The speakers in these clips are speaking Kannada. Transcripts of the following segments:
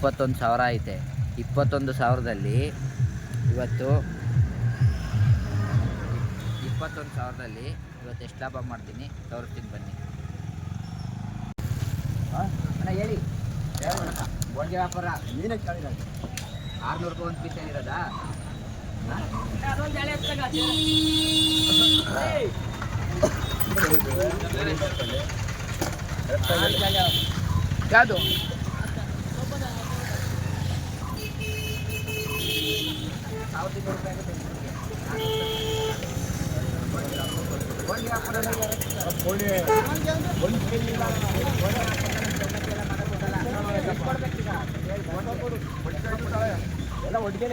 ಇಪ್ಪತ್ತೊಂದು ಸಾವಿರ ಐತೆ. ಇಪ್ಪತ್ತೊಂದು ಸಾವಿರದಲ್ಲಿ ಇವತ್ತು ಇಪ್ಪತ್ತೊಂದು ಸಾವಿರದಲ್ಲಿ ಇವತ್ತು ಎಷ್ಟು ಲಾಭ ಮಾಡ್ತೀನಿ ತೋರಿಸ್ತೀನಿ ಬನ್ನಿ? ಅಣ್ಣ ಹೇಳಿ. ಬೋಂಡಿ ವ್ಯಾಪಾರ? ನೀನೇ ಕೇಳಿದ ಆರ್ನೂರು ರೂಪಾಯಿ ಒಂದು ಪೀಸ್ ಏನಿರೋದಾ? ಯಾವುದು? ಎಲ್ಲ ಒಟ್ಟಿಗೆ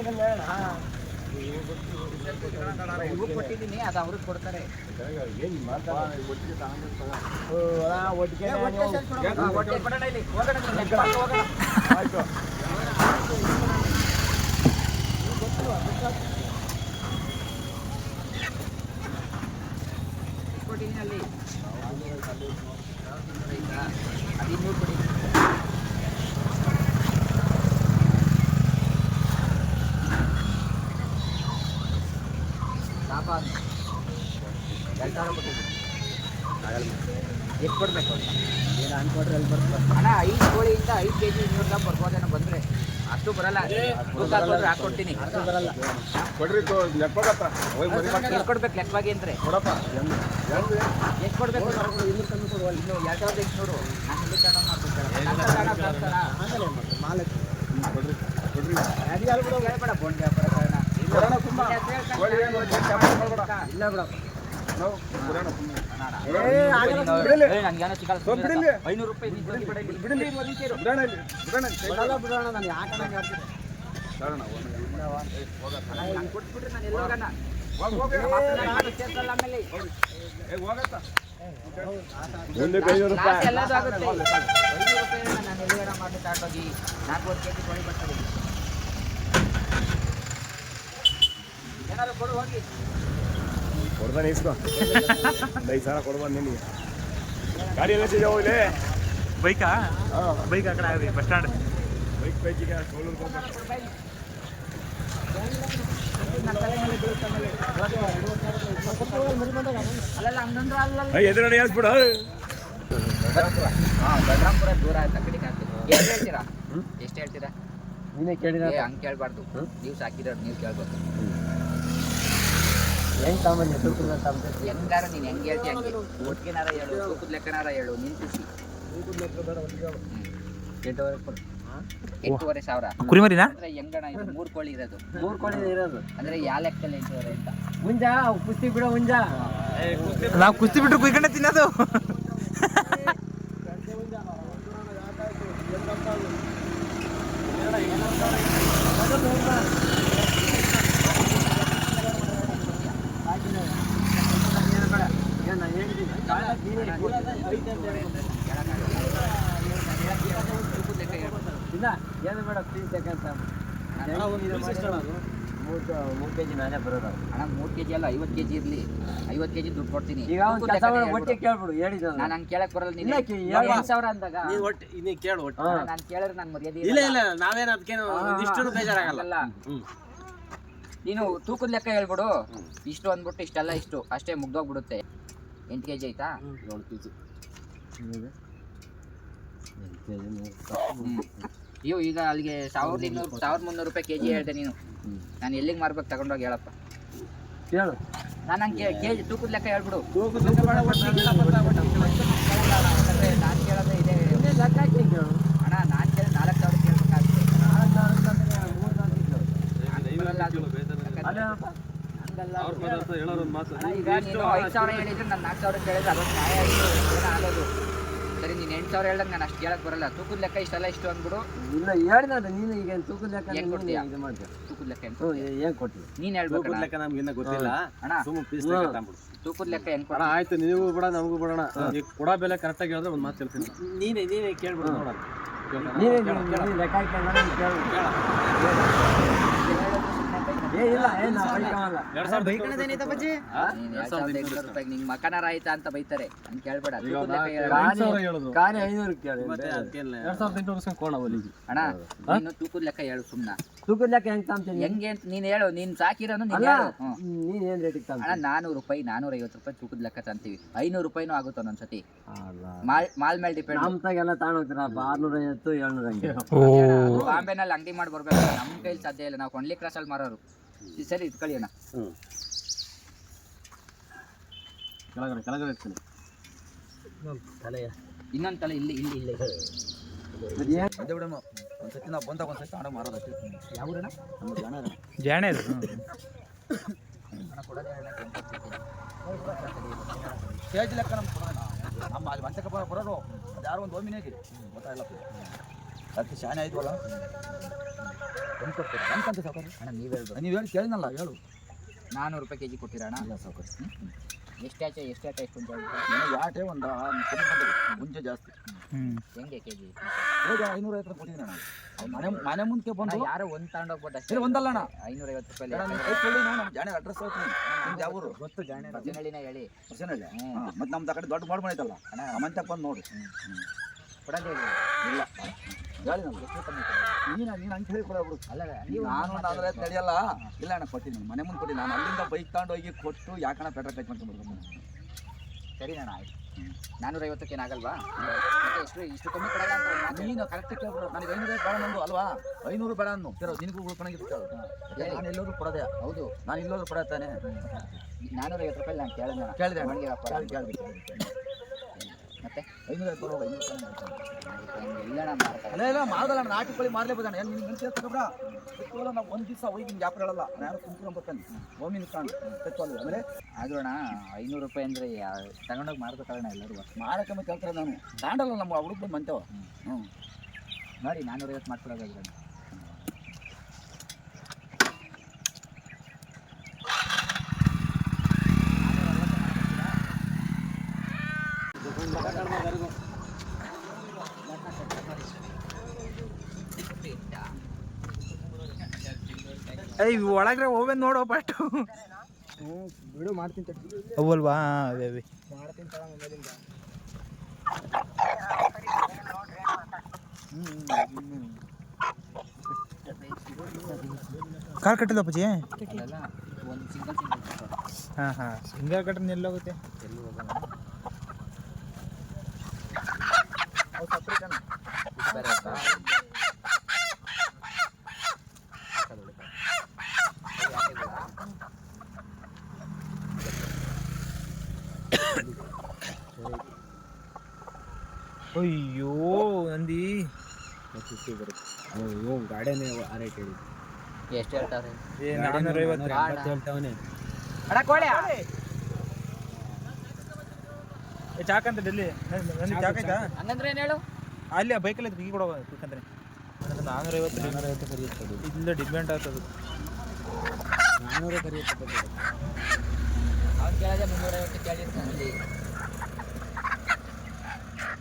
ಇವು ಕೊಟ್ಟಿದ್ದೀನಿ ಅದು ಅವ್ರಿಗೆ ಕೊಡ್ತಾರೆ. ಒಟ್ಟಿಗೆ ಹಾ, ಹೊಟ್ಟೆ ಕೊಡೋಣ ಇಲ್ಲಿ. ಹೋಗೋಣ ಇಲ್ಲಿ, ನೆಟ್ ಮಾಡ್ಕೊ ಹೋಗೋಣ. ಆಯ್ತು ಕೊಟ್ಟಿದ್ದೀನಿ ಅಲ್ಲಿ ಆಯ್ತಾ? ಅದು ಇನ್ನೂರು ಕೊಡಿ ಲಾಭ ಅದು. ಎರಡು ಸಾವಿರ ಕೊಟ್ಟಿದ್ದೀನಿ ಎಷ್ಟು ಕೊಡಬೇಕು ಏನು ಅನ್ಕೊಟ್ರೆ ಅಲ್ಲಿ ಬರ್ತದೆ ಅಣ್ಣ ಐದು ಕೋಳಿಯಿಂದ ಐದು ಕೆ ಜಿ ಇನ್ನೂರು ಗ್ರಾಮ್ ಬರ್ಬೋದೇನೋ ಬಂದರೆ ಅಷ್ಟು ಬರಲ್ಲ. ಬರಲ್ಲ ಕೊಡ್ರಿ ಕೊಡ್ಬೇಕು ಲೆಕ್ಕವಾಗಿ ಅಂದರೆ? ಕೊಡಪ್ಪ. ಹೆಂಗ್ ಹೆಂಗ್ ಎಷ್ಟು ಕೊಡಬೇಕು ಇನ್ನು ಎರಡು ಸಾವಿರದ ಎಂಟುನೂರು ಮಾಡ್ತಾರೆ? ಇಲ್ಲ ಬಿಡ. ಐನೂರು ರೂಪಾಯಿ ಏನಾದ್ರು ಕೊಡು ಹೋಗಿ. ಕೊಡ್ತಾನೆ ಇಸ್ಕೊ. ಐದು ಸಾವಿರ ಕೊಡ್ಬಾರ್ದು ನಿನಗೆ. ಗಾಡಿ ಎಲ್ಲ ಸಿಗ ಇಲ್ಲಿ ಬೈಕಾ? ಹಾಂ. ಬೈಕ್ ಆ ಕಡೆ ಆಗಲಿ ಬಸ್ ಸ್ಟ್ಯಾಂಡ್. ಬೈಕ್ ಬೈಕಿಗೆ ಸೋಲೂರು ಹೋಗ್ಬೇಕು. ಎದುರುಗಡೆ ಹೇಳ್ಬಿಡು ಹಾಂ ಬಲರಾಮ್ಪುರ ದೂರ ಆಯ್ತು ಕಡೆಗೆ ಆಗ್ತದೆ ಎಷ್ಟು ಹೇಳ್ತೀರಾ? ಎಷ್ಟು ಹೇಳ್ತೀರಾ? ನೀನೇ ಕೇಳಿದ ಏ ಹಂಗೆ ಕೇಳಬಾರ್ದು. ನೀವು ಸಾಕಿದ್ರೆ ನೀವು ಕೇಳ್ಬೇಕು. ಹೆಂಗ್ ಸಾಮಾನ್ಯ ತೂಕದ ತಗೊಂಬಂದಿ ಹೆಂಗಾರ ನೀನು ಹೆಂಗೆ ಹೇಳ್ತಿ ಹಂಗೆ? ಒಟ್ಟಿಗೆನಾರ ಹೇಳು ತೂಕದ ಲೆಕ್ಕನಾರ ಹೇಳು ನಿಂತಿಸಿ ಎಂಟುವರೆ ಕೊಡು. ಎಂಟೂವರೆ ಸಾವಿರ. ಕುರಿಮರಿನಾ? ಅಂದ್ರೆ ಹೆಂಗಣ ಇದು? ಮೂರು ಕೋಳಿ ಇರೋದು. ಮೂರು ಕೋಳಿ ಇರೋದು. ಅಂದ್ರೆ ಯಾವ ಲೆಕ್ಕದಲ್ಲಿ ಎಂಟೂವರೆ ಅಂತ? ಮುಂಜಾ ಅವು ಕುಸ್ತಿ ಬಿಡೋ ಮುಂಜಾ. ನಾವು ಕುಸ್ತಿ ಬಿಟ್ಟು ಕುಯ್ಕೊಂಡೆ ತಿನ್ನೋದು ತೂಕದ ಲೆಕ್ಕ ಹೇಳು ಇಲ್ಲ ಏನು ಬೇಡ ಪ್ಲೀಸ್ ಯಾಕಂತ ಮೂರು ಕೆ ಜಿ ನಾನೇ ಬರೋದು ಅಣ್ಣ ಮೂರು ಕೆ ಜಿ ಅಲ್ಲ ಐವತ್ತು ಕೆ ಜಿ ಇರಲಿ. ಐವತ್ತು ಕೆ ಜಿ ದುಡ್ಡು ಕೊಡ್ತೀನಿ. ಈಗ ಒಂದು ಕೆಲಸ ಮಾಡಿ ಒಟ್ಟಿಗೆ ಕೇಳ್ಬಿಡು ಹೇಳಿದ ನಾನು ಹಂಗೆ ಕೇಳಕ್ ಬರಲ್ಲ ನೀನು. ಎಂಟು ಸಾವಿರ ಅಂದಾಗ. ನೀನ್ ಒಟ್ಟು ನೀ ಕೇಳು ಒಟ್ಟು. ನಾನು ಕೇಳಿದ್ರೆ ನಾನು ಮರ್ಯಾದೆ ಇಲ್ಲ ಇಲ್ಲ ನಾವೇನ್ ಅದಕ್ಕೇನು ಇಷ್ಟು ಬೇಜಾರಾಗಲ್ಲ. ಅಲ್ಲ ನೀನು ತೂಕದ ಲೆಕ್ಕ ಹೇಳ್ಬಿಡು. ಇಷ್ಟು ಅಂದ್ಬಿಟ್ಟು ಇಷ್ಟೆಲ್ಲ ಇಷ್ಟು. ಅಷ್ಟೇ ಮುಗ್ದೋಗ್ಬಿಡುತ್ತೆ. ಎಂಟು ಕೆ ಜಿ ಆಯ್ತಾ ಏಳು ಕೆಜಿ. ಹ್ಮ್. ಇವು ಈಗ ಅಲ್ಲಿಗೆ ಸಾವಿರದ ಇನ್ನೂರು ಸಾವಿರದ ಮುನ್ನೂರು ರೂಪಾಯಿ ಕೆ ಜಿ ಹೇಳ್ದೆ ನೀನು. ನಾನು ಎಲ್ಲಿಗೆ ಮಾರ್ಬೇಕು ತಗೊಂಡೋಗಿ ಹೇಳಪ್ಪ. ಹೇಳು. ನಾನು ಹಂಗೆ ಕೆ ಜಿ ತೂಕದ ಲೆಕ್ಕ ಹೇಳ್ಬಿಡು. ನಾನು ಕೇಳೋದು ಇದೆ. ಲೆಕ್ಕ ಅಣ್ಣ ನಾನು ಕೇಳಿ. ನಾಲ್ಕು ಸಾವಿರ ಈಗ ನೀನು ಐದು ಸಾವಿರ ಹೇಳಿದ್ರೆ ನಾನು ನಾಲ್ಕು ಸಾವಿರ ಕೇಳಿದ್ರೆ ಅದೊಂದು ನ್ಯಾಯ ಆಗೋದು? ಸರಿ ನೀನು ಎಂಟು ಸಾವಿರ ಹೇಳ್ದಂಗೆ ನಾನು ಅಷ್ಟು ಕೇಳಕ್ಕೆ ಬರಲ್ಲ. ತೂಕದ ಲೆಕ್ಕ ಇಷ್ಟೆಲ್ಲ ಇಷ್ಟು ಅಂದ್ಬಿಡು. ಇಲ್ಲ ಹೇಳಿದ ನೀನು ಈಗ ತೂಕದ ಲೆಕ್ಕ ಏನು ನೀನು ಕೊಡ್ತೀಯ? ಇದು ಮಾಡ್ತೀಯ? ತೂಕದ ಲೆಕ್ಕ ಹೆಂಗ್ ಹ್ಞೂ ಏನು ಕೊಡ್ತೀವಿ ನೀನು ತೂಕದ ಹೇಳ್ಬೇಕಣ್ಣ ಲೆಕ್ಕ ನಮ್ಗೆ ಇನ್ನ ಗೊತ್ತಿಲ್ಲ. ಅಣ್ಣ ಸುಮ್ಮ ಪೀಸ್. ಲೆಕ್ಕ ತಗೊಂಡ್ಬಿಡು. ತೂಕದ ಲೆಕ್ಕ ಹೆಂಗ್ ಕೊಡ ಆಯ್ತು ನೀವು ಬಿಡ ನಮಗೂ ಬಿಡೋಣ ಈಗ ಕೊಡ ಬೆಲೆ ಕರೆಕ್ಟಾಗಿ ಹೇಳಿದ್ರೆ ಒಂದು ಮಾತು ಹೇಳ್ತೀನಿ. ನೀನೇ ನೀನೇ ಕೇಳ್ಬಿಡು ನೋಡೋಣ. ನೀನೇ ನೀನು ಲೆಕ್ಕ ಹಾಕಿ ಕೇಳು. ನಿಂಗೆ ಮಕನಾರ ಆಯ್ತಾ ಅಂತ ಬೈತಾರೆ. ಹಂಗೆ ಕೇಳ್ಬೇಡ. ಅಣ್ಣ ನೀನು ತೂಕದ ಲೆಕ್ಕ ಹೇಳು ಸುಮ್ನ. ತೂಕದ ಲೆಕ್ಕ ಹೆಂಗ್ ತಾಂತೀನಿ ಹೆಂಗೆ ಅಂತ ನೀನ್ ಹೇಳು ನೀನ್ ಸಾಕಿರೋನು ನೀನ್ ಹೇಳು. ಹ್ಮ್. ನೀನ್ ಏನ್ ರೇಟ್ ಅಣ್ಣ ನಾನೂರು ರೂಪಾಯಿ ನಾನೂರ ಐವತ್ತು ರೂಪಾಯಿ ತೂಕದ ಲೆಕ್ಕ ತಂತೀವಿ ಐನೂರು ರೂಪಾಯಿನೂ ಆಗುತ್ತೆ ಒಂದೊಂದ್ಸತಿ. ಮಾಲ್ ಮಾಲ್ ಮೇಲೆ ಡಿಪೆಂಡ್ ನಮ್ ತಾಗೆಲ್ಲ ತಗೊಂಡೋಗ್ತಾರ ಆರ್ನೂರ ಐವತ್ತು ಏಳ್ನೂರ ಹಂಗೆ. ಬಾಂಬೆನಲ್ಲಿ ಅಂಗಡಿ ಮಾಡಿ ಬರ್ಬೇಕು ನಮ್ಮ ಕೈಲಿ ಸಾಧ್ಯ ಇಲ್ಲ. ನಾವು ಕೊಂಡ್ಲಿ ಕ್ರಾಸ್ ಅಲ್ಲಿ ಮಾರೋರು. ಈ ಸರಿ ಇದು ಕಳಿಯೋಣ. ಹ್ಞೂ ಕೆಳಗಡೆ ಕೆಳಗಡೆ ಇರ್ತೀನಿ. ಇನ್ನೊಂದು ತಲೆ. ಇಲ್ಲಿ ಇಲ್ಲಿ ಇಲ್ಲಿ. ಒಂದ್ಸತಿ ನಾವು ಬಂದಾಗ ಒಂದ್ಸತಿ ತಗೊಂಡೋಗಿ ಮಾರೋದಕ್ಕೆ ಯಾವ ಊರಣ್ಣ? ಜಾಣೆ ಇದು ಲೆಕ್ಕ ನಮ್ಗೆ ಕೊಡೋಣ. ನಮ್ಮ ಅಲ್ಲಿ ಮಂಚಕ್ಕೆ ಬರೋ ಬರೋರು. ಅದು ಯಾರೋ ಒಂದು ಓಮಿನಾಗಿ ಗೊತ್ತಾಗಿಲ್ಲ ಅದಕ್ಕೆ ಶಾನೆ ಆಯ್ತಲ್ಲ ಒಂದು ಕೊಡ್ತೀರಾ? ಕಂತ ಸಾವ್ಕಾರ? ಅಣ್ಣ ನೀವು ಹೇಳ್ಬೋದು ನೀವು ಹೇಳಿ ಕೇಳಿನಲ್ಲ ಹೇಳು. ನಾನ್ನೂರು ರೂಪಾಯಿ ಕೆಜಿ ಕೊಟ್ಟಿರಣ್ಣ ಇಲ್ಲ ಸಾವ್ಕಾರ. ಎಷ್ಟಾಚೆ ಎಷ್ಟಾಚೆ ಎಷ್ಟು ಆಚೆ ನನಗೆ ಯಾಟೆ ಒಂದು ಮುಂಜೆ ಜಾಸ್ತಿ. ಹೆಂಗೆ ಕೆಜಿ? ಈಗ ಐನೂರ ಐವತ್ತು ಕೊಟ್ಟಿದ್ದೀನಿ ನಾನು ಮನೆ ಮನೆ ಮುಂದೆ ಬಂದು ಯಾರೋ ಒಂದು ತಗೊಂಡೋಗ್ಬಿಟ್ಟು ಅಷ್ಟೇ. ಒಂದಲ್ಲ ಅಣ್ಣ. ಐನೂರ ಐವತ್ತು ರೂಪಾಯಿ ಬೇಡ, ನೀನ್ ಜಾಣೆ ಅಡ್ರೆಸ್ ಹೋಗ್ತೀನಿ ನಿಮ್ದು ಯಾವ ಊರು? ಗೊತ್ತು ಜಾಣೆ ರಜನಹಳ್ಳಿನ ಹೇಳಿ. ಹೊಸನಹಳ್ಳಿ ಮತ್ತೆ ನಮ್ದು ಆ ಕಡೆ ದೊಡ್ಡ ಮಾಡ್ಬೋದಲ್ಲ ಐತಲ್ಲ ಅಣ್ಣ ಆ ಮಂಚಕ್ಕೆ ಬಂದು ನೋಡಿ ಕೊಡೋದೇ ಹೇಳಿ ಇಲ್ಲ. ಹೇಳಿ ನಾನು ನೀನ? ನೀನು ಹಂಗೆ ಹೇಳಿ ಕೊಡೋಬ್ರು ಅಲ್ಲ ನಾನು ಅಂದ್ರೆ ನಡೆಯಲ್ಲ. ಇಲ್ಲ ಅಣ್ಣ ಕೊಟ್ಟಿದ್ದೀನಿ ಮನೆ ಮುಂದೆ ಕೊಟ್ಟಿ ನಾನು ಅಲ್ಲಿಂದ ಬೈಕ್ ತಗೊಂಡು ಹೋಗಿ ಕೊಟ್ಟು ಯಾಕಣ್ಣ ಪೆಟ್ರೋಲ್ ಖರ್ಚು ಮಾಡ್ಕೊಂಡ್ಬಿಡ್ಬೇಕು ಸರಿ ಅಣ್ಣ ಆಯ್ತು. ನಾನೂರ ಐವತ್ತಕ್ಕೆ ಏನಾಗಲ್ವಾ? ಎಷ್ಟು ಇಷ್ಟು ಕಮ್ಮಿ ಕೊಡಲ್ಲ ಅಂತ. ನೀನು ಕರೆಕ್ಟ್ ಕೇಳ್ಬಿಡು. ನನಗೆ ಐನೂರು ಬೇಡ ನಂದು ಅಲ್ವಾ? ಐನೂರು ಬೇಡ ಅನ್ನು ಕೇಳೋ ನಿನಗೂ ಹೇಳಿ. ನಾನು ಎಲ್ಲೋದ್ರು ಕೊಡೋದೆ? ಹೌದು. ನಾನು ಇಲ್ಲೋದ್ರು ಕೊಡತ್ತಾನೆ? ನಾನೂರ ಐವತ್ತು ರೂಪಾಯಿ ನಾನು ಕೇಳಿದೆ ಕೇಳಿದೆ ನನಗೆ ವ್ಯಾಪಾರ. ಕೇಳಿ ಕೇಳಿ ಮತ್ತೆ ಐನೂರ ಐನೂರು ರೂಪಾಯಿ ಇಲ್ಲ ಅಲ್ಲ ಇಲ್ಲ ನಾನು ನಾಟಿ ಕೋಳಿ ಮಾರ್ಲೇಬೋದಾಣ ಏನು ನಿನ್ನ ಮನುಷ್ಯ ತಗೊಬ್ರ ತೆಕ್ಕೋಲ್ಲ ನಾವು ಒಂದು ದಿವಸ ಹೋಗಿ ನಿಮ್ಗೆ ವ್ಯಾಪಾರ ಹೇಳಲ್ಲ. ನಾನು ಕುಂತ್ಕೊಂಡು ಬರ್ತಾನೆ ಹೋಗಿ ನಿಂತ್ಕೊಂಡು ತೆಕ್ಕೋಲ್ಲ ಅಂದರೆ ಆದ್ರಣ ಐನೂರು ರೂಪಾಯಿ ಅಂದರೆ ತಗೊಂಡೋಗಿ ಮಾರ್ಕೋತಾರಣ್ಣ ಎಲ್ಲರೂ ಮಾರಕ್ಕೆ ಮತ್ತೆ ಹೇಳ್ತಾರೆ ನಾನು. ತಾಂಡಲ್ಲ ನಮ್ಮ ಹುಡುಗ ಬಂದು ಮಂತೇವ ಹ್ಞೂ ನೋಡಿ ನಾನೂರ ಐವತ್ತು ಒಳಗ್ರೆ ಹೋಗ್ಬೇನ್ ನೋಡೋ ಪಾಟ್. ಬಿಡು ಮಾಡ್ತೀನಿ ಅವಲ್ವಾ ಅವೇ ಅವೇ ಕಾರ್ ಕಟ್ಟಿಲ್ಲ ಅಪ್ಪಾಜಿ? ಹಾಂ ಹಾಂ. ಸಿಂಗಲ್ ಕಟ್ರೆ ಎಲ್ಲೋಗುತ್ತೆ ಎಲ್ಲಿ ಹೋಗಲ್ಲ ಬೇರೆ ಆಯ್ತಾ? ಹಾಕೋದು ಬಿಡು. ಅದು ಯಾಕೆ ಗೊತ್ತಾ? ಅಯ್ಯೋ ನಂದಿ. ಗಾಡಿನೇ ಆ ರೇಟ್ ಹೇಳಿ ಎಷ್ಟು ಹೇಳ್ತಾರೆ ಏ. ಹೇಳ್ತಾವನೆ. ಅಣ್ಣ ಕೋಳಿ ಏ ಚಾಕಂತ ಡೆಲ್ಲಿ ಹಂಗಂದ್ರೆ ಏನು ಹೇಳು? ಅಲ್ಲಿ ಆ ಬೈಕಲ್ಲಿ ಈಗ ಕೊಡೋ ಬೇಕಂದ್ರೆ ನಾನ್ನೂರ ಐವತ್ತು ಇಲ್ಲ ಡಿಪೆಂಡ್ ಆಗ್ತದೆ. ನಾನ್ನೂರ ಕರಿಯುತ್ತೆ ಅವ್ನು ಕೇಳಿದ್ರೆ ಮುನ್ನೂರೈವತ್ತು ಕೇಳಿರ್ತಾನೆ ಅಲ್ಲಿ.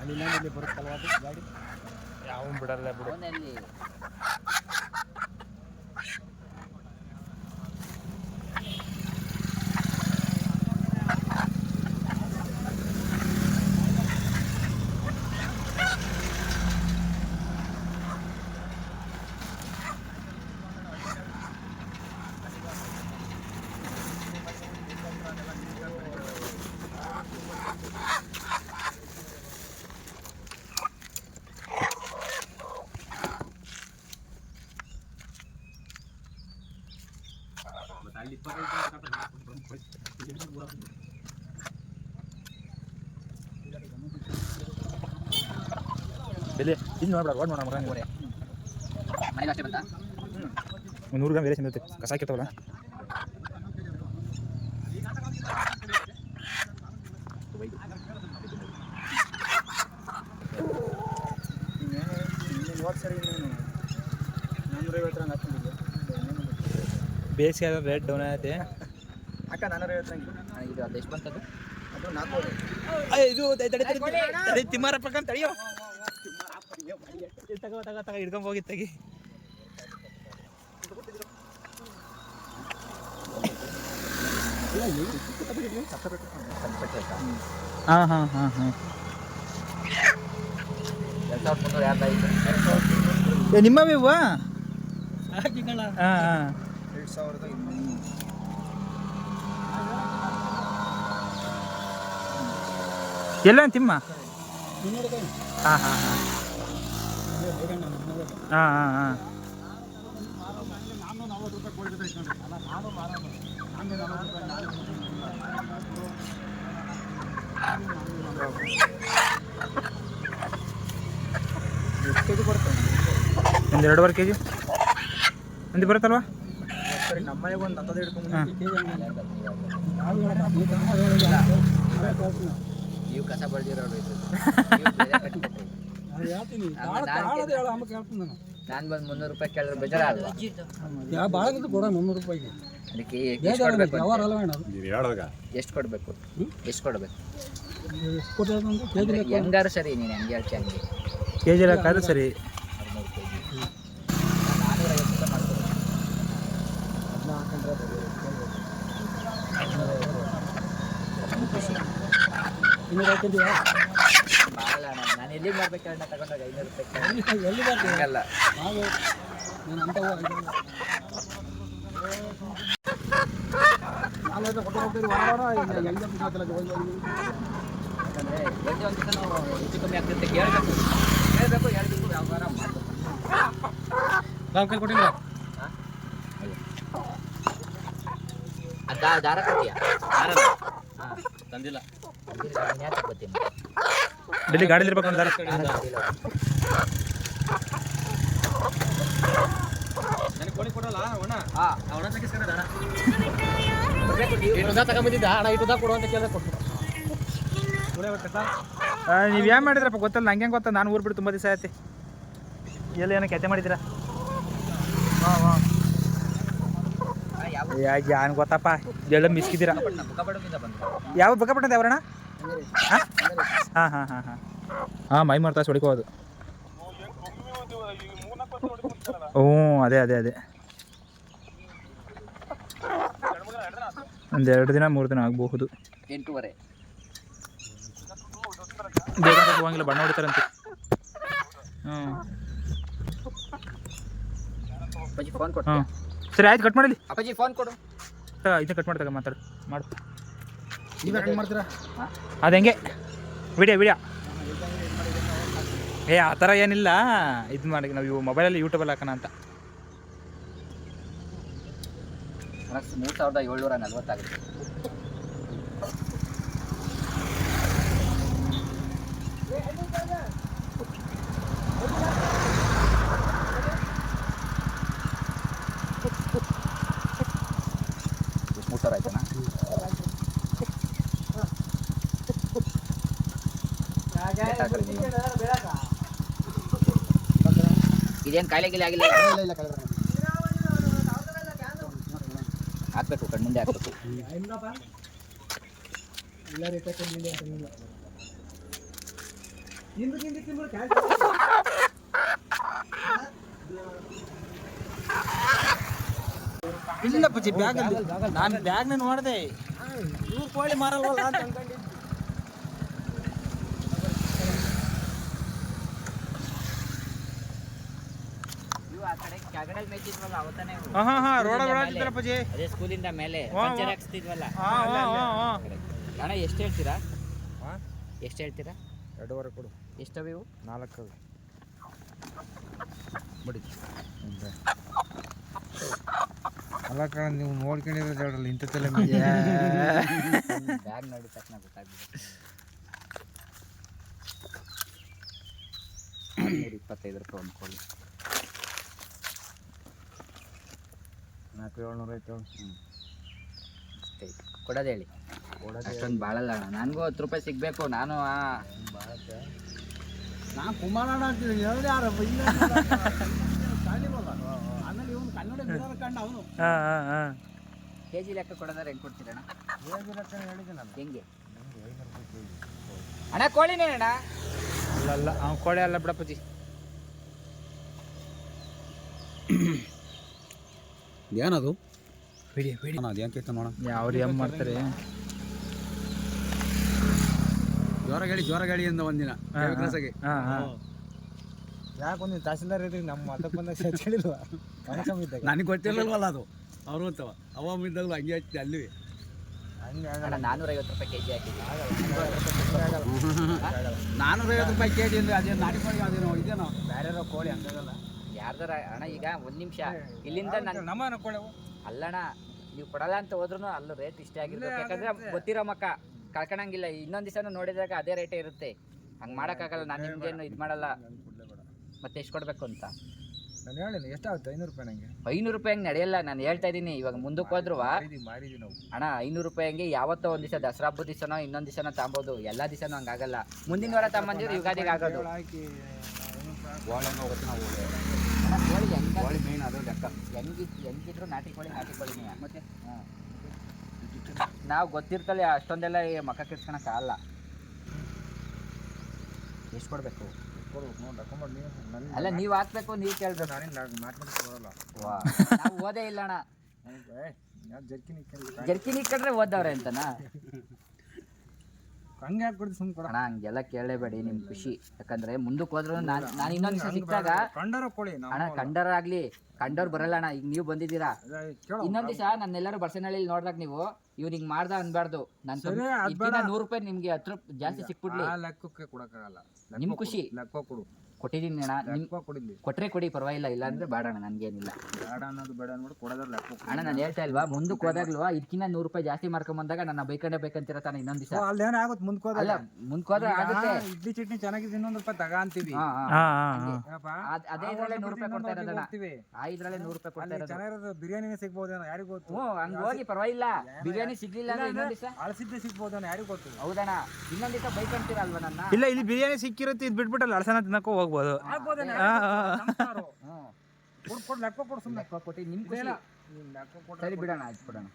ಅಲ್ಲಿ ಇಲ್ಲಿ ಬರುತ್ತಲ್ವಾ ಗಾಡಿ? ಯಾವ ಬಿಡಲ್ಲ ಬಿಡು. ಡೆಲ್ಲಿ ಇದು ನೋಡ್ಬೇಡ ರೋಡ್ ನೋಡ ಮಗ ಮೂರೇ ಮನೆಗೆ ಅಷ್ಟೇ ಬಂತಾ ಒಂದು ನೂರು ಗ್ರಾಮ್ ಬೇರೆ ಸಿಗುತ್ತೆ ಕಸ ಹಾಕಿರ್ತಾವಲ್ಲ ಬೇಸಿಗೆ ಆದ್ರೆ ರೇಟ್ ಡೌನ್ ಆಗೈತೆ ಅಕ್ಕ ನಾನು ಐವತ್ತು ಇದು ಅದು ಎಷ್ಟು ಬಂತದ್ದು ಅದು ನಾಲ್ಕು ಇದು ತಿಮ್ಮಾರಪ್ಪ ತಡಿಯೋ ತಗೋ ತಗೋ ತಗೋ, ಹಿಡ್ಕೊಂಡ್ ಹೋಗಿ ತೆಗಿ. ಹಾಂ ಹಾಂ ಹಾಂ ಹಾಂ. ಇವ ಹಾಂ ಎಲ್ಲ ತಿಮ್ಮ ಹಾಂ ಹಾಂ ಹಾಂ. ಹಾಂ ಹಾಂ ಹಾಂ. ಒಂದು ಎರಡೂವರೆ ಕೆ ಜಿ ಒಂದು ಬರುತ್ತಲ್ವಾ? ಸರಿ ನಮ್ಮ ಮನೆಗೆ ಒಂದು ಹತ್ತದ ಹಿಡ್ಕೊಂಡು ನೀವು ಕಸ ಬಳ್ದಿರೋರು ನೀವು ಅಮ್ಮ. ನಾನು ಬಂದು ಮುನ್ನೂರು ರೂಪಾಯಿ ಕೇಳಿದ್ರೆ ಬೇಜಾರ ಅಲ್ವಾ ಭಾಳ ಕೊಡ ಮುನ್ನೂರು ರೂಪಾಯಿಗೆ. ಅದಕ್ಕೆ ಎಷ್ಟು ಕೊಡಬೇಕು ವ್ಯವಹಾರ ಅಂತ? ಅಲ್ಲ ಹೇಳೋದಾಗ ಎಷ್ಟು ಕೊಡಬೇಕು? ಎಷ್ಟು ಕೊಡಬೇಕು? ಹೆಂಗಾರು ಸರಿ ನೀನು ಹೆಂಗೆ ಹೇಳ್ತಿ ಹಂಗೆ. ಕೆ ಜಿ ಲೆಕ್ಕ ಸರಿ. ಇನ್ನೂರು ಹಾಕಿದ್ಯಾ ನಾನು ಎಲ್ಲಿಗೆ ಮಾಡ್ಬೇಕು ಹೇಳಿ ತಗೊಂಡಾಗ ಐನೂರು ರೂಪಾಯಿ. ಎಲ್ಲಿ ಬರ್ತೀವಿ ನಾವು ನಾನು ಅಂತ. ನಾಲ್ವತ್ತು ಕೊಟ್ಟು ಹೋಗ್ತೀರಿ ವಾರ ವಾರ ಎಲ್ಲಿ ಹೋಗಿ. ಯಾಕಂದ್ರೆ ಒಂದು ದಿವಸ ನಾವು ಹೆಚ್ಚು ಕಮ್ಮಿ ಆಗ್ತಿರುತ್ತೆ ಕೇಳಬೇಕು. ಕೇಳಬೇಕು ಹೇಳ್ಬೇಕು ವ್ಯವಹಾರ ಮಾಡಬೇಕು. ನಾವು ಕೈ ಕೊಟ್ಟಿಲ್ಲ ದಾರ ಕೊಟ್ಟಿಯಾ? ಹಾಂ. ತಂದಿಲ್ಲ. ಯಾಕೆ ಬರ್ತೀನಿ ಡೆಲ್ಲಿ ಗಾಡಿಲಿ ಇರ್ಬೇಕು ಅಂತಾರೆ ನೀವು ಏನು ಮಾಡಿದ್ರಪ್ಪ ಗೊತ್ತಲ್ಲ ನಂಗೆ ಗೊತ್ತಾ ನಾನು ಊರು ಬಿಟ್ಟು ತುಂಬ ದಿವಸ ಆಯ್ತು ಎಲ್ಲಿ ಏನೋ ಕೆತೆ ಮಾಡಿದ್ದೀರಾ ಹಾಂ ಹಾಂ ಯಾವ ಯಾನ್ ಗೊತ್ತಪ್ಪ ಎಲ್ಲ ಮಿಸ್ಕಿದ್ದೀರಾ ಯಾವ ಯಾವ್ರಣ ಹಾಂ ಹಾಂ ಹಾಂ ಹಾಂ ಹಾಂ. ಹಾಂ ಮೈ ಮಾಡ್ತಾ ಹೊಡಿಕೋದು ಹ್ಞೂ ಅದೇ ಅದೇ ಅದೇ. ಒಂದು ಎರಡು ದಿನ ಮೂರು ದಿನ ಆಗಬಹುದು. ಎಂಟೂವರೆ. ಬೇಗ ಹೋಗಂಗಿಲ್ಲ ಬಣ್ಣ ಹೊಡಿತಾರಂತೆ. ಹ್ಞೂ. ಅಪ್ಪಾಜಿ ಫೋನ್ ಕೊಡು ಹಾಂ ಸರಿ ಆಯ್ತು ಕಟ್ ಮಾಡಲಿ. ಅಪ್ಪಾಜಿ ಫೋನ್ ಕೊಡು. ಇದನ್ನ ಕಟ್ ಮಾಡ್ದಾಗ ಮಾತಾಡು ಮಾಡು. ನೀವೇ ಹೆಂಗೆ ಮಾಡ್ತೀರಾ? ಅದು ಹೆಂಗೆ? Video video. ಏ, ಆ ಥರ ಏನಿಲ್ಲ. ಇದು ಮಾಡಿ, ನಾವು ಇವು ಮೊಬೈಲಲ್ಲಿ ಯೂಟ್ಯೂಬಲ್ಲಿ ಹಾಕೋಣ ಅಂತ. ಮೂರು ಸಾವಿರದ ಏಳ್ನೂರ ನಲ್ವತ್ತಾಗುತ್ತೆ ಮೂರು ಸಾವಿರ ಆಯ್ತಣ್ಣ ಇದೇನು ಕಾಯಿಲೆ ಗಿಲೆ ಆಗಿಲ್ಲ? ಇಲ್ಲ ಇಲ್ಲ ಮುಂದೆ ಹಾಕ್ಬೇಕು ಹಾಕ್ಬೇಕು. ಇಲ್ಲ ಪಚ್ಚಿ ಬ್ಯಾಗ್ ನಾನು ಬ್ಯಾಗ್ನ ನೋಡಿದೆ. ಇವ್ರು ಕೋಳಿ ಮಾರಲ್ವಲ್ಲ ಅಂತ ಅನ್ಕೊಂಡಿದ್ದೆ ಇವು ಆ ಕಡೆ ಕೆಳಗಡೆ ಮೇಯ್ತಿದ್ವಲ್ಲ ಅವತ್ತಾನೆ ಇವು. ಹಾಂ ಹಾಂ ಹಾಂ ರೋಡ ಸ್ಕೂಲಿಂದ ರೋಡ ಮೇಲೆ. ಹಾಕ್ತಿದ್ದಲ್ಲ ಪಜ್ಜಿ ಅದೇ ಸ್ಕೂಲಿಂದ ಮೇಲೆ. ವಾ, ಪಂಚರ್ ವಾ. ಹಾಕ್ಸ್ತಿದ್ವಲ್ಲ ಹಾಂ ಹಾಂ ಹಾಂ ಹಾಂ ಅಣ್ಣ ಎಷ್ಟು ಹೇಳ್ತೀರಾ? ಹಾಂ? ಎಷ್ಟು ಹೇಳ್ತೀರಾ? ಎರಡೂವರೆ ಕೊಡು. ಎಷ್ಟವ ಇವು? ನಾಲ್ಕು ಬಿಡಿ. ಅಲ್ಲ ಕಣ ನೀವು ನೋಡ್ಕೊಂಡಿರೋದು ಹೇಳಲ್ಲ ಇಂಥದ್ದೆಲ್ಲ ಬ್ಯಾಗ್ ನೋಡಿ ತಕ್ಷಣ ಗೊತ್ತಾಗ್ಬಿಡುತ್ತೆ. ನೂರ ಇಪ್ಪತ್ತೈದು ರೂಪಾಯಿ ಒಂದು ಕೋಳಿ. ನಾಲ್ಕು ಏಳ್ನೂರು ಆಯ್ತು. ಕೊಡೋದು ಹೇಳಿ. ಅಷ್ಟೊಂದು ಬಾಳಲ್ಲ ಅಣ್ಣ. ನನಗೂ ಹತ್ತು ರೂಪಾಯಿ ಸಿಗಬೇಕು. ನಾನು ಆ ನಾನು ಕುಮಾರಣ್ಣ ಅಂತ ಹೇಳಿದೆ ಯಾರು? ಆಮೇಲೆ ಇವನು ಕನ್ನಡ ಕಂಡ ಅವನು. ಹಾಂ ಹಾಂ ಹಾಂ. ಕೆ ಜಿ ಲೆಕ್ಕ ಕೊಡೋದಾರೆ ಹೆಂಗೆ? ಕೊಡ್ತೀರಣ್ಣ ಹೇಳಿದ್ದೀನಲ್ಲ ಹೆಂಗೆ ಅಣ್ಣ ಕೋಳಿನೇ ಅಣ್ಣ? ಅಲ್ಲ ಅಲ್ಲ. ಅವ್ನು ಕೋಳಿ ಅಲ್ಲ ಬಿಡಪ್ಪಜ್ಜಿ ಏನದು? ಬಿಡಿ ಬಿಡಿ. ಅದು ಏನು ಕೇಳ್ತಾನೆ ನೋಡೋಣ ಅವ್ರು ಏನು ಮಾಡ್ತಾರೆ? ಜ್ವರ ಗಾಡಿ ಜ್ವರ ಗಾಡಿಯಿಂದ ಒಂದಿನ ಕೆಲಸಕ್ಕೆ ಹಾಂ. ಹಾಂ ಯಾಕೆ ಒಂದು ತಹಸೀಲ್ದಾರ್ ಇದ್ರಿ ನಮ್ಮ ಮತಕ್ಕೆ ಬಂದಾಗ ಹೇಳಿಲ್ವಾ? ಕನಸಮ್ ಇದ್ದಾಗ ನನಗೆ ಗೊತ್ತಿರಲಿಲ್ವಲ್ಲ ಅದು. ಅವರು ಅಂತವ ಅವ ಇದ್ದಾಗ ಹಂಗೆ ಹಚ್ಚಿ ಅಲ್ಲಿ. ನಾನ್ನೂರೈವತ್ತು ರೂಪಾಯಿ ಕೆ ಜಿ ನಾನೂರೈವತ್ತು ನಾನ್ನೂರೈವತ್ತು ರೂಪಾಯಿ ಕೆ ಜಿ ಅಂದರೆ ಅದೇನು ನಾಟಿಕೊಳ್ಳಿ ಅದೇನೋ ಇದೇನೋ? ಬೇರೆ ಕೋಳಿ ಹಂಗಾಗಲ್ಲ ಯಾರ್ದಾರ ಅಣ್ಣ ಈಗ ಒಂದ್ ನಿಮಿಷ. ಇಲ್ಲಿಂದ ನಾನು ನಮ್ಮ ಅಲ್ಲಣ್ಣ ನೀವು ಕೊಡಲ್ಲ ಅಂತ ಹೋದ್ರು ಅಲ್ಲ ರೇಟ್ ಇಷ್ಟೇ ಆಗಿರ್ಬೇಕು ಯಾಕಂದ್ರೆ ಗೊತ್ತಿರೋ ಮಕ್ಕ ಕಳ್ಕೊಳಂಗಿಲ್ಲ ಇನ್ನೊಂದ್ ದಿವಸ ನೋಡಿದಾಗ ಅದೇ ರೇಟೇ ಇರುತ್ತೆ. ಹಂಗ್ ಮಾಡಕ್ಕಾಗಲ್ಲ. ನಾನು ನಿಮ್ಗೇನು ಇದು ಮಾಡಲ್ಲ. ಮತ್ತೆ ಎಷ್ಟು ಕೊಡ್ಬೇಕು ಅಂತ? ನಾನು ಹೇಳಿಲ್ಲ ಎಷ್ಟಾಗುತ್ತೆ? ಐನೂರು ರೂಪಾಯಿ ನನಗೆ ಐನೂರು ರೂಪಾಯಿ ಹಂಗೆ ನಡೆಯಲ್ಲ. ನಾನು ಹೇಳ್ತಾ ಇದ್ದೀನಿ ಇವಾಗ ಮುಂದಕ್ಕೆ ಹೋದ್ರು ಅಣ್ಣ ಐನೂರು ರೂಪಾಯಿ ಹಂಗೆ ಯಾವತ್ತೋ ಒಂದು ದಿವಸ ದಸರಾ ಹಬ್ಬದ ದಿವಸನೋ ಇನ್ನೊಂದ್ ದಿವಸನೋ ತಾಂಬೋದು. ಎಲ್ಲ ದಿವಸನೂ ಹಂಗಾಗಲ್ಲ ಮುಂದಿನ ವಾರ ತಗೊಂಬಂದಿದ್ರೆ ಯುಗಾದಿಗೆ ಆಗೋದು. ಹೋಗುತ್ತೆ ಕೋಳಿ ಹೆಂಗ ಗೋಳಿ ಮೇನ್ ಅದು ಲೆಕ್ಕ ಹೆಂಗಿದ್ ಹೆಂಗಿದ್ರು ನಾಟಿ ಕೋಳಿ ನಾಟಿ ಕೋಳಿನೇ ಮತ್ತೆ ನಾವು ಗೊತ್ತಿರ್ತಲ್ಲ ಅಷ್ಟೊಂದೆಲ್ಲ ಈ ಮಕ್ಕ ಕೆಡ್ಸ್ಕೊಳಕ್ ಆಗಲ್ಲ. ಎಷ್ಟು ಕೊಡಬೇಕು? ಅಲ್ಲ ನೀವು ಹಾಕ್ಬೇಕು ನೀವು ಕೇಳ್ಬೇಕು. ನಾನೇನು ಮಾತಾಡೋಕ್ಕೆ ಬರೋಲ್ಲ ನಾವು ಓದೇ ಇಲ್ಲ ಅಣ್ಣ. ಯಾರು ಜರ್ಕಿನ್ ಇಕ್ಕಂಡು ಜರ್ಕಿನ್ ಇಕ್ಕಂಡ್ರೆ ಓದವ್ರೆ ಅಂತನಾ? ಹಂಗೆ ಯಾಕೆ ಕೊಡ್ದು ಸುಮ್ಮನೆ ಕೊಡ. ಅಣ್ಣ ಹಂಗೆಲ್ಲ ಕೇಳಲೇಬೇಡಿ ನಿಮ್ ಖುಷಿ. ಯಾಕಂದ್ರೆ ಮುಂದಕ್ಕೆ ಹೋದ್ರು ನಾನು ನಾನು ಇನ್ನೊಂದು ದಿವಸ ಸಿಕ್ಕಾಗ ಕಂಡರ ಕೊಡಿ ಅಣ್ಣ ಕಂಡರ್ ಆಗ್ಲಿ ಕಂಡೋರ್ ಬರಲ್ಲ ಅಣ್ಣ. ಈಗ ನೀವು ಬಂದಿದ್ದೀರಾ. ಇನ್ನೊಂದು ದಿವಸ ನನ್ನೆಲ್ಲರೂ ಬರ್ಸನಹಳ್ಳಿ ನೋಡ್ದಾಗ ನೀವು ಇವ್ರು ಹಿಂಗ್ ಮಾಡ್ದ ಅನ್ಬಾರ್ದು. ನನ್ ಸರಿ, ಅದ್ ನೂರು ರೂಪಾಯಿ ನಿಮ್ಗೆ ಹತ್ತು ರೂಪಾಯಿ ಜಾಸ್ತಿ ಸಿಕ್ಬಿಡ್ಲಿ. ಆ ಲೆಕ್ಕಕ್ಕೆ ಕೊಡಕ್ಕಾಗಲ್ಲ. ನಿಮ್ ಖುಷಿ. ಲೆಕ್ಕ ಕೊಡು. ಕೊಟ್ಟಿದ್ದೀನಿ ಅಣ್ಣ. ನಿಮ್ಮ ಕೊಡಿಲ್ಲಿ. ಕೊಟ್ರೆ ಕೊಡಿ ಪರವಾಗಿಲ್ಲ. ಇಲ್ಲ ಅಂದ್ರೆ ಬೇಡ ಅಣ್ಣ ನನ್ಗೇನಿಲ್ಲ. ಬೇಡ ಅನ್ನೋದು ಬೇಡ ಅನ್ಬಿಟ್ಟು ಕೊಡೋದ್ರ ಲೆಕ್ಕ ಅಣ್ಣ ನಾನು ಹೇಳ್ತಾ ಇಲ್ವಾ ಮುಂದಕ್ಕೆ ಹೋದಾಗ್ಲೂ ಇದಕ್ಕಿಂತ ನೂರು ರೂಪಾಯಿ ಜಾಸ್ತಿ ಮಾರ್ಕೊಂಡ್ ಬಂದಾಗ ನನ್ನ ಬೈಕಂಡೆ ಬೇಕಂತೀರ ತಾನೆ ಇನ್ನೊಂದ್ ದಿವಸ? ಅಲ್ಲೇನೋ ಆಗುತ್ತೆ? ಮುಂದ್ಕ್ ಹೋದಾಗ ಅಲ್ಲ ಮುಂದಕ್ಕೆ ಹೋದ್ರೆ ಆಗುತ್ತೆ. ಇಡ್ಲಿ ಚಟ್ನಿ ಚೆನ್ನಾಗಿದೆ ಇನ್ನೊಂದು ರೂಪಾಯಿ ತಗ ಅಂತೀವಿ? ಅದ್- ಅದೇ ಇದ್ರಲ್ಲೇ ನೂರು ರೂಪಾಯಿ ಕೊಡ್ತಾ ಇರೋದಣ್ಣ. ಆ ಇದ್ರಲ್ಲೇ ನೂರು ರೂಪಾಯಿ ಕೊಡ್ತಾ ಅಲ್ಲಿ ಇರೋದು. ಚೆನ್ನಾಗಿರೋದು ಬಿರಿಯಾನಿನೇ ಸಿಗ್ಬೋದೇನೋ ಯಾರಿಗೂ ಗೊತ್ತು? ಹ್ಞೂ ಹಂಗ್ ಹೋಗಿ ಪರವಾಗಿಲ್ಲ. ಬಿರಿಯಾನಿ ಸಿಗ್ಲಿಲ್ಲ ಅಂದ್ರೆ ಇನ್ನೊಂದು ದಿವಸ? ಅಳಸಿದ್ದೆ ಸಿಗ್ಬೋದೇನೋ ಯಾರಿಗೂ ಗೊತ್ತು? ಹೌದಣ್ಣ. ಇನ್ನೊಂದ್ ದಿವಸ ಬೈಕ್ ಅಂತೀರ ಅಲ್ವಾ ನನ್ನ? ಇಲ್ಲ ಇಲ್ಲಿ ಬಿರಿಯಾನಿ ಸಿಕ್ಕಿರುತ್ತೆ ಇದು ಬಿಟ್ಬಿಟ್ಟಲ್ಲ ಅಳಸನ ತಿನ್ನಕ್ಕೂ ಹೋಗ್ಬೋದು. ಆಗ್ಬೋದೇನೋ. ಹಾಂ ಹಾಂ ನಮ್ಸ್ತಾರು. ಹ್ಞೂ ಕೊಡ್ ಕೊಡ್ ಲೆಕ್ಕ ಕೊಡು ಸುಮ್ಮನೆ ಲೆಕ್ಕ ಕೊಟ್ಟು. ನಿಮ್ ಖುಷಿ. ಲೆಕ್ಕ ಕೊಡು ಸರಿ ಬಿಡೋಣ ಆಯ್ತು ಬಿಡೋಣ.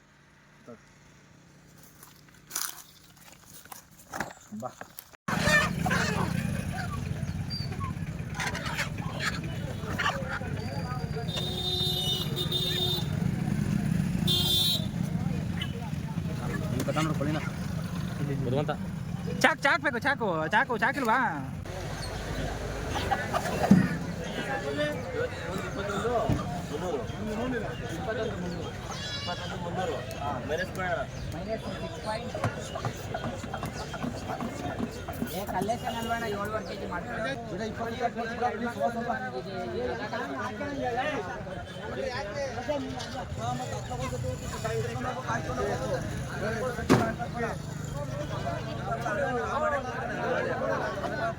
ಚಾಕ್ ಚಾಕ್ ಬೇಕು ಚಾಕು. ಚಾಕು ಚಾಕಿಲ್ವಾ? ಏ ಕಲ್ಲೇಶನ್ ಅಲ್ವಣ್ಣ ಏಳುವರೆ ಕೆಜಿ ಮಾಡ್ತಾರೆ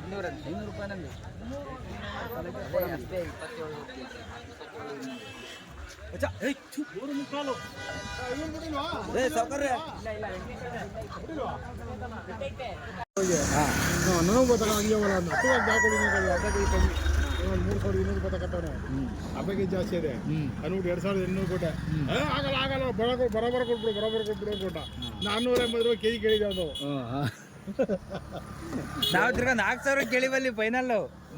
ಇನ್ನೂರ ಐನೂರು ರೂಪಾಯಿ ನಂದು ಅದೇ ಅಷ್ಟೇ ಇಪ್ಪತ್ತೇಳು. ನನಗೂ ಗೊತ್ತಾಗ ಹಂಗೆ ಅವಲ್ಲ ಅಂದ ಹತ್ತು ಹಾಕೊಳ್ಳಿ ಅರ್ಧ ಕೆಜಿ ಕಮ್ಮಿ ಒಂದು ಮೂರು ಸಾವಿರದ ಇನ್ನೂರು ರೂಪಾಯಿ ತಗೋತಾನೆ ಜಾಸ್ತಿ ಇದೆ ಅನ್ಬಿಟ್ಟು ಎರಡು ಸಾವಿರದ ಇನ್ನೂರು ಕೊಟ್ಟೆ ಆಗಲ್ಲ ಆಗಲ್ಲ ಬರೋಬರ ಬರೋಬರ ಕೊಟ್ಬಿಡು ಬರೋಬರ ಕೊಟ್ಬಿಡು ಕೊಟ್ಟ ನಾನ್ನೂರ ಎಂಬತ್ತು ರೂಪಾಯಿ ಕೆಜಿ ಕೇಳಿದೆ ಅದು ನಾವು ತಿರ್ಗ ನಾಲ್ಕು ಸಾವಿರ ಕೇಳಿವಲ್ಲಿ ಫೈನಲ್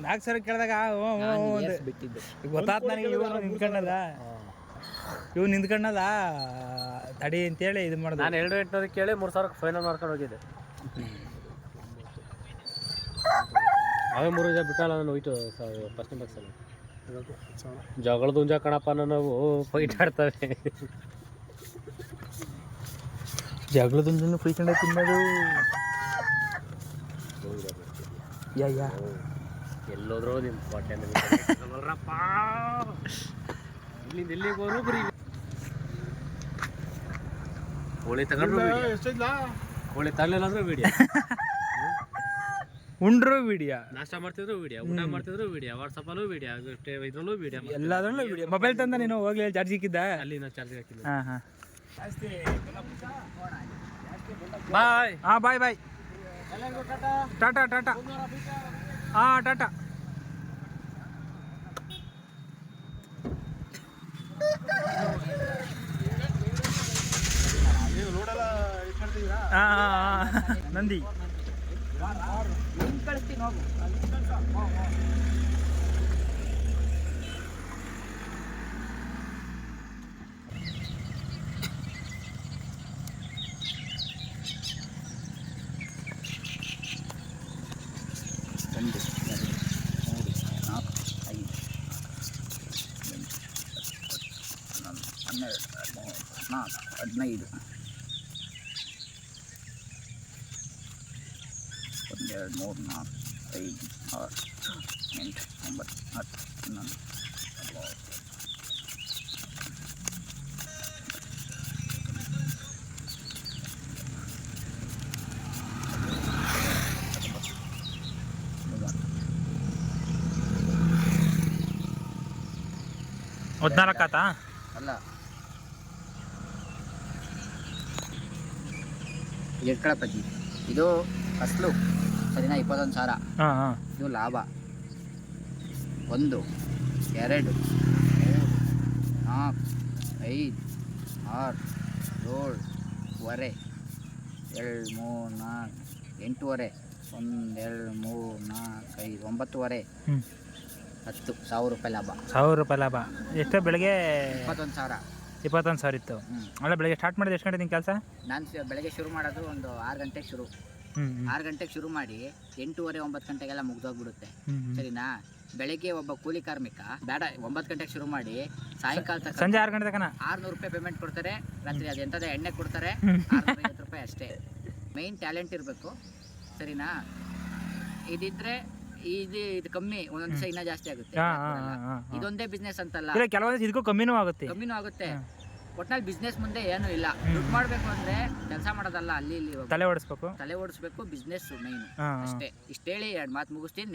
ನಾಲ್ಕು ಸಾವಿರ ಕೇಳಿದಾಗ ಹ್ಞೂ ಹ್ಞೂ ಹ್ಞೂ ಅಂದೆ ಬಿಟ್ಟಿದ್ದು. ಗೊತ್ತಾತ್ ನನಗೆ ಇವನು ನಿಂತ್ಕೊಂಡದ ಇವ್ ನಿಂತ್ಕೊಂಡದ ತಡಿ ಅಂತೇಳಿ ಇದು ಮಾಡ್ದೆ. ನಾನು ಎರಡು ಎಂಟುನೂರು ಕೇಳಿ ಮೂರು ಸಾವಿರ ಫೈನಲ್ ಮಾಡ್ಕೊಂಡು ಹೋಗಿದ್ದೆ. ಅವೇ ಮೂರು ಜನ ಬಿಟ್ಟಲ್ಲ ನಾನು ಹೋಯ್ತು ಫಸ್ಟ್ ಬಾಕ್ಸಲ್ಲಿ ಜಗಳದ ಉಂಜ ಕಣಪ್ಪ ನಾವು ಫೈಟ್ ಆಡ್ತವೆ. ಜಗಳದೊಂದನ್ನು ಕುಯ್ಕೊಂಡೆ ತಿನ್ನೋದು ಯಾ ಯಾ ಎಲ್ಲೋದ್ರು ನಿಮ್ಮ ಹೊಟ್ಟೆ ಇಲ್ಲಿಂದ ಎಲ್ಲಿಗೆ ಹೋದ್ರು ಬರೀ ಕೋಳಿ ತಗೊಂಡ್ರು ಕೋಳಿ ತರಲಿಲ್ಲ ಅಂದ್ರೆ ವಿಡಿಯೋ ಉಂಡ್ರು ವಿಡಿಯೋ ನಾಷ್ಟ ಮಾಡ್ತಿದ್ರು ವಿಡಿಯೋ ಊಟ ಮಾಡ್ತಿದ್ರು ವಿಡಿಯೋ ವಾಟ್ಸಪ್ಪಲ್ಲೂ ವಿಡಿಯೋ ಇದ್ರಲ್ಲೂ ವಿಡಿಯೋ ಎಲ್ಲದರಲ್ಲೂ ವಿಡಿಯೋ ಮೊಬೈಲ್ ತಂದ ನೀನು ಹೋಗ್ಲಿ ಚಾರ್ಜ್ ಇಕ್ಕಿದ್ದ ಅಲ್ಲಿ ನಾವು ಚಾರ್ಜ್ ಹಾಕಿಲ್ಲ. ಹಾಂ ಹಾಂ. ಬಾಯ್ ಹಾಂ ಬಾಯ್ ಬಾಯ್ ಟಾಟಾ ಟಾಟಾ. ಹಾಂ ಟಾಟಾ. ನಂದಿ. ಕಳಿಸ್ತೀನಿ ಒಂದು ಎರಡು ಮೂರು ನಾಲ್ಕು ಐದು ಎಂಟು ಹನ್ನೊಂದು ಹನ್ನೆರಡು ಹದಿಮೂರು ಹದಿನಾಲ್ಕು ಹದಿನೈದು ಒಂದೆರಡು ಮೂರು ನಾಲ್ಕು ಐದು ಆರು ಎಂಟು ಒಂಬತ್ತು ಹತ್ತು ಹನ್ನೊಂದು ಹದಿಮೂರು ಹದಿನಾಲ್ಕು ಆತಾ ಅಲ್ಲ ಇಟ್ಕೊಳಪ್ಪಜ್ಜಿ ಇದು ಫಸ್ಲು. ಸರಿನಾ? ಇಪ್ಪತ್ತೊಂದು ಸಾವಿರ ಹಾಂ ಹಾಂ. ಇದು ಲಾಭ. ಒಂದು ಎರಡು ಮೂರು ನಾಲ್ಕು ಐದು ಆರು ಏಳುವರೆ ಎರಡು ಮೂರು ನಾಲ್ಕು ಎಂಟೂವರೆ ಒಂದು ಎರಡು ಮೂರು ನಾಲ್ಕು ಐದು ಒಂಬತ್ತುವರೆ ಹತ್ತು. ಸಾವಿರ ರೂಪಾಯಿ ಲಾಭ. ಸಾವಿರ ರೂಪಾಯಿ ಲಾಭ. ಎಷ್ಟು ಬೆಳಗ್ಗೆ ಇಪ್ಪತ್ತೊಂದು ಸಾವಿರ ಇಪ್ಪತ್ತೊಂದು ಸಾವಿರ ಇತ್ತು. ಅಲ್ಲ ಬೆಳಗ್ಗೆ ಸ್ಟಾರ್ಟ್ ಮಾಡಿದ್ರೆ ಎಷ್ಟು ಗಂಟೆ ನಿಮ್ಮ ಕೆಲಸ? ನಾನು ಬೆಳಗ್ಗೆ ಶುರು ಮಾಡೋದು ಒಂದು ಆರು ಗಂಟೆಗೆ ಶುರು. ಆರು ಗಂಟೆಗೆ ಶುರು ಮಾಡಿ ಎಂಟೂವರೆ ಒಂಬತ್ತು ಗಂಟೆಗೆಲ್ಲ ಮುಗ್ದೋಗ್ಬಿಡುತ್ತೆ. ಸರಿನಾ? ಬೆಳಗ್ಗೆ ಒಬ್ಬ ಕೂಲಿ ಕಾರ್ಮಿಕ ಬೇಡ ಒಂಬತ್ತು ಗಂಟೆಗೆ ಶುರು ಮಾಡಿ ಸಾಯಂಕಾಲ ಸಂಜೆ ಆರು ಗಂಟೆ ತನಕ ಆರುನೂರು ರೂಪಾಯಿ ಪೇಮೆಂಟ್ ಕೊಡ್ತಾರೆ. ರಾತ್ರಿ ಅದು ಎಂಥದೇ ಎಣ್ಣೆ ಕೊಡ್ತಾರೆ. ಐವತ್ತು ರೂಪಾಯಿ ಅಷ್ಟೇ. ಮೈನ್ ಟ್ಯಾಲೆಂಟ್ ಇರಬೇಕು. ಸರಿನಾ? ಇದಿದ್ರೆ ಇದು ಇದು ಕಮ್ಮಿ ಒಂದೊಂದು ದಿವಸ ಇನ್ನೂ ಜಾಸ್ತಿ ಆಗುತ್ತೆ. ಹಾಂ ಹಾಂ ಹಾಂ ಹಾಂ. ಇದೊಂದೇ ಬಿಸ್ನೆಸ್ ಅಂತಲ್ಲ. ಇಲ್ಲ ಕೆಲವೊಂದು ಇದಕ್ಕೂ ಕಮ್ಮಿನೂ ಆಗುತ್ತೆ. ಕಮ್ಮಿನೂ ಆಗುತ್ತೆ. ಒಟ್ಟಿನಲ್ಲಿ ಒಟ್ನಲ್ಲಿ ಬಿಸ್ನೆಸ್ ಮುಂದೆ ಏನು ಇಲ್ಲ. ದುಡ್ಡು ಮಾಡಬೇಕು ಅಂದ್ರೆ ಕೆಲಸ ಮಾಡೋದಲ್ಲ ಅಲ್ಲಿ ಇಲ್ಲಿ. ತಲೆ ಓಡಿಸ್ಬೇಕು. ತಲೆ ಓಡಿಸ್ಬೇಕು ಬಿಸ್ನೆಸ್ ಮೈನ್ ಹಾಂ ಇಷ್ಟೇ ಅಷ್ಟೇ. ಇಷ್ಟೇಳಿ ಎರಡು ಮಾತು ಮುಗಿಸ್ತೀನಿ.